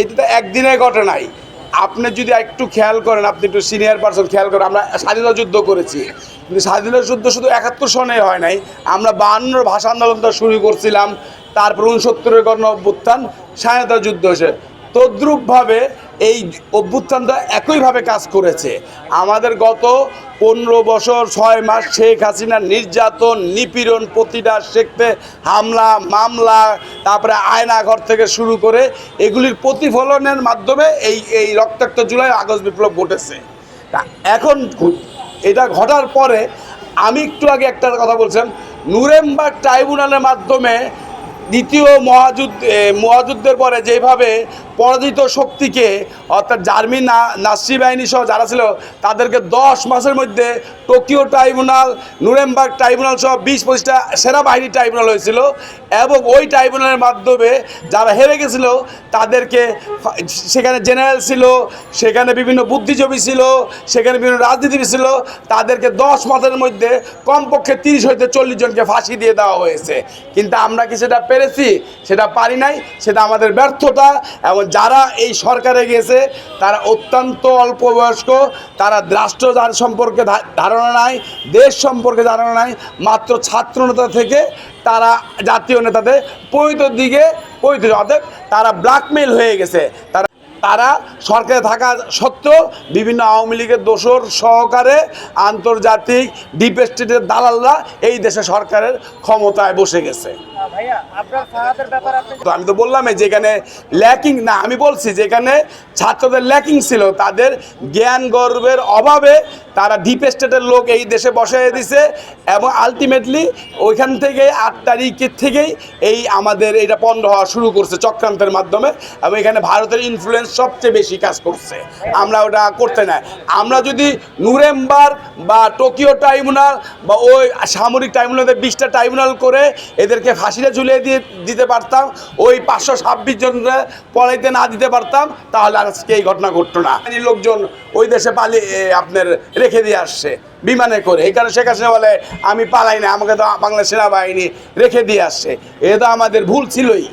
এইটা একদিনের ঘটনাই আপনি যদি একটু খেয়াল করেন, আপনি একটু সিনিয়র পার্সন খেয়াল করেন, আমরা স্বাধীনতা যুদ্ধ করেছি। কিন্তু স্বাধীনতা যুদ্ধ শুধু একাত্তর সনে হয় নাই, আমরা বাহান্নর ভাষা আন্দোলনটা শুরু করছিলাম, তারপর উনসত্তরের গণ অভ্যুত্থান স্বাধীনতা যুদ্ধ হয়েছে। তদ্রূপভাবে এই অভ্যুত্থানটা একইভাবে কাজ করেছে। আমাদের গত পনেরো বছর ছয় মাস শেখ হাসিনার নির্যাতন, নিপীড়ন প্রতিটা শেখতে হামলা, মামলা, তারপরে আয়নাঘর থেকে শুরু করে এগুলির প্রতিফলনের মাধ্যমে এই এই রক্তাক্ত জুলাই আগস্ট বিপ্লব ঘটেছে। তা এখন এটা ঘটার পরে আমি একটু আগে একটা কথা বলছিলাম। নুরেমবার্গ ট্রাইব্যুনালের মাধ্যমে দ্বিতীয় মহাযুদ্ধ মহাযুদ্ধের পরে যেভাবে পরাজিত শক্তিকে, অর্থাৎ জার্মি না, নাসি বাহিনী সহ যারা ছিল, তাদেরকে দশ মাসের মধ্যে টোকিও ট্রাইব্যুনাল, নুরেমবার্গ ট্রাইব্যুনাল সহ বিশ পঁচিশটা সেনাবাহিনী ট্রাইব্যুনাল হয়েছিল এবং ওই ট্রাইব্যুনালের মাধ্যমে যারা হেরে গেছিল, তাদেরকে সেখানে জেনারেল ছিল, সেখানে বিভিন্ন বুদ্ধিজীবী ছিল, সেখানে বিভিন্ন রাজনীতিবিদ ছিল, তাদেরকে দশ মাসের মধ্যে কমপক্ষে তিরিশ হইতে চল্লিশ জনকে ফাঁসি দিয়ে দেওয়া হয়েছে। কিন্তু আমরা কি সেটা পেরেছি, সেটা পারি নাই, সেটা আমাদের ব্যর্থতা এবং যারা এই সরকারে গেছে তারা অত্যন্ত অল্প বয়স্ক, তারা রাষ্ট্র যার সম্পর্কে ধারণা নাই, দেশ সম্পর্কে ধারণা নাই, মাত্র ছাত্র নেতা থেকে তারা জাতীয় নেতাদের পৈত দিকে পৈত অর্থাৎ তারা ব্ল্যাকমেল হয়ে গেছে। তারা তারা সরকারে থাকা সত্ত্বেও বিভিন্ন আওয়ামী লীগের দোষর সহকারে আন্তর্জাতিক ডিপ স্টেটের দালালরা এই দেশে সরকারের ক্ষমতায় বসে গেছে। তো আমি তো বললামই যেখানে ল্যাকিং না আমি বলছি যেখানে ছাত্রদের ল্যাকিং ছিল তাদের জ্ঞান গর্বের অভাবে তারা ডিপ স্টেটের লোক এই দেশে বসাই দিছে এবং আলটিমেটলি ওইখান থেকে আট তারিখের থেকেই এই আমাদের এটা পণ্ড হওয়া শুরু করছে চক্রান্তের মাধ্যমে এবং এখানে ভারতের ইনফ্লুয়েন্স সবচেয়ে বেশি কাজ করছে। আমরা ওটা করতে নাই। আমরা যদি নুরেম্বার বা টোকিও ট্রাইব্যুনাল বা ওই সামরিক ট্রাইব্যুনালে বিশটা ট্রাইব্যুনাল করে এদেরকে ফাঁসিতে ঝুলিয়ে দিয়ে দিতে পারতাম, ওই পাঁচশো ছাব্বিশ জনকে পড়াইতে না দিতে পারতাম, তাহলে আজকে এই ঘটনা ঘটতো না। লোকজন ওই দেশে পালিয়ে আপনার রেখে দিয়ে আসছে, বিমানে করে। এই কারণে শেখ হাসিনা বলে, আমি পালাই না, আমাকে তো বাংলা সেনাবাহিনী রেখে দিয়ে আসছে। এ তো আমাদের ভুল ছিলই।